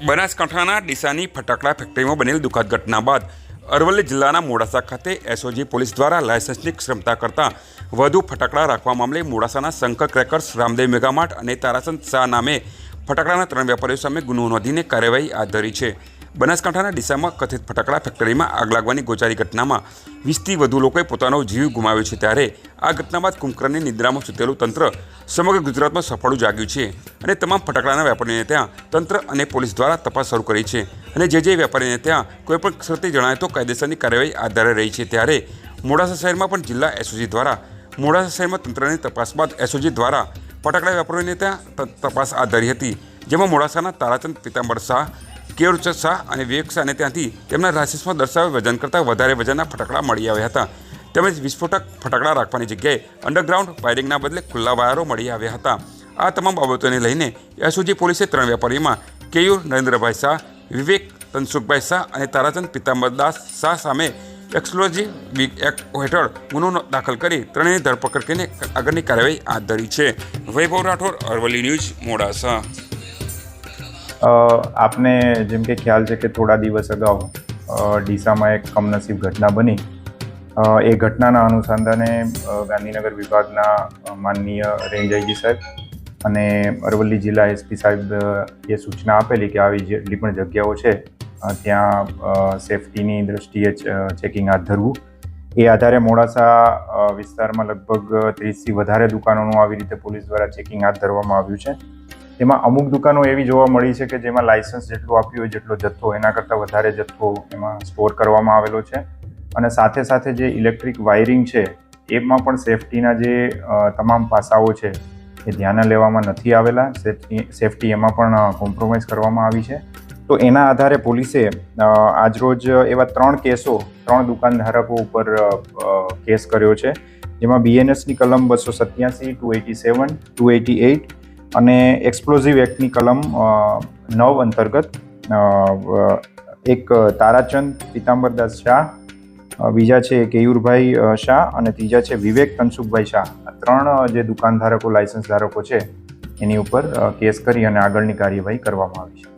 બનાસકાંઠાના ડીસાની ફટાકડા ફેક્ટરીમાં બનેલી દુઃખદ ઘટના બાદ અરવલ્લી જિલ્લાના મોડાસા ખાતે એસઓજી પોલીસ દ્વારા લાયસન્સની ક્ષમતા કરતાં વધુ ફટાકડા રાખવા મામલે મોડાસાના Shankar crackers, Ramdev mega mart અને તારાસંત શાહ નામે ફટાકડાના ત્રણ વેપારીઓ સામે ગુનો નોંધીને કાર્યવાહી હાથ ધરી છે. બનાસકાંઠાના ડીસામાં કથિત ફટાકડા ફેક્ટરીમાં આગ લાગવાની ગોચારી ઘટનામાં વીસથી વધુ લોકોએ પોતાનો જીવ ગુમાવ્યો છે ત્યારે આ ઘટના બાદ કુંભકર્ણની નિદ્રામાં સૂતેલું તંત્ર સમગ્ર ગુજરાતમાં સફળું જાગ્યું છે અને તમામ ફટાકડાના વેપારીને ત્યાં તંત્ર અને પોલીસ દ્વારા તપાસ શરૂ કરી છે અને જે જે વેપારીને ત્યાં કોઈપણ ક્ષતિ જણાય તો કાયદેસરની કાર્યવાહી આધારે રહી છે ત્યારે મોડાસા શહેરમાં પણ જિલ્લા એસઓજી દ્વારા મોડાસા શહેરમાં તંત્રની તપાસ બાદ એસઓજી દ્વારા ફટાકડા વેપારીઓને ત્યાં તપાસ હાથ ધરી હતી, જેમાં મોડાસાના તારાચંદ, પિતાંબર શાહ કેવરચંદ શાહ અને વિવેક શાહને ત્યાંથી તેમના લાયસન્સમાં દર્શાવે વજન કરતાં વધારે વજનના ફટાકડા મળી આવ્યા હતા. તેમજ વિસ્ફોટક ફટાકડા રાખવાની જગ્યાએ અંડરગ્રાઉન્ડ વાયરિંગના બદલે ખુલ્લા વાયરો મળી આવ્યા હતા. આ તમામ બાબતોને લઈને એસઓજી પોલીસે ત્રણ વેપારીમાં કેયુર, નરેન્દ્રભાઈ શાહ, વિવેક, તનસુખભાઈ શાહ અને તારાચંદ પિતાંબરદાસ શાહ સામે એક્સક્લુઝિવ એક્ટ હેઠળ ગુનો દાખલ કરી ત્રણેયની ધરપકડ કરીને આગળની કાર્યવાહી હાથ ધરી છે. વૈભવ રાઠોડ, અરવલ્લી ન્યૂઝ, મોડાસા. આપને જેમ કે ખ્યાલ છે કે થોડા દિવસ અગાઉ ડીસામાં એક કમનસીબ ઘટના બની. એ ઘટનાના અનુસંધાને ગાંધીનગર વિભાગના માનનીય રેન્જ આઈજી સાહેબ અને અરવલ્લી જિલ્લા એસપી સાહેબ એ સૂચના આપેલી કે આવી જેટલી પણ જગ્યાઓ છે ત્યાં સેફટીની દ્રષ્ટિએ ચેકિંગ હાથ ધરવું. એ આધારે મોડાસા વિસ્તારમાં લગભગ ત્રીસથી વધારે દુકાનોનું આવી રીતે પોલીસ દ્વારા ચેકિંગ હાથ ધરવામાં આવ્યું છે. તેમાં અમુક દુકાનો એવી જોવા મળી છે કે જેમાં લાયસન્સ જેટલું આપ્યું હોય, જેટલો જથ્થો, એના કરતાં વધારે જથ્થો એમાં સ્ટોર કરવામાં આવેલો છે. અને સાથે સાથે જે ઇલેક્ટ્રિક વાયરિંગ છે, એમાં પણ સેફટીના જે તમામ પાસાઓ છે, એ ધ્યાને લેવામાં નથી આવેલા. સેફટી એમાં પણ કોમ્પ્રોમાઇઝ કરવામાં આવી છે. તો એના આધારે પોલીસે આજરોજ એવા ત્રણ કેસો, ત્રણ દુકાનધારકો ઉપર કેસ કર્યો છે. જેમાં બીએનએસની કલમ બસો સત્યાસી two eighty seven two eighty eight અને એક્સપ્લોઝિવ એક્ટની કલમ નવ અંતર્ગત એક તારાચંદ પિતાંબરદાસ શાહ બીજા છે કેયુરભાઈ શાહ અને ત્રીજા છે વિવેક તનસુખભાઈ શાહ. ત્રણ જે જે દુકાનધારકો લાયસન્સ ધારકો છે, એની ઉપર કેસ કરી અને આગળની કાર્યવાહી કરવામાં આવી છે.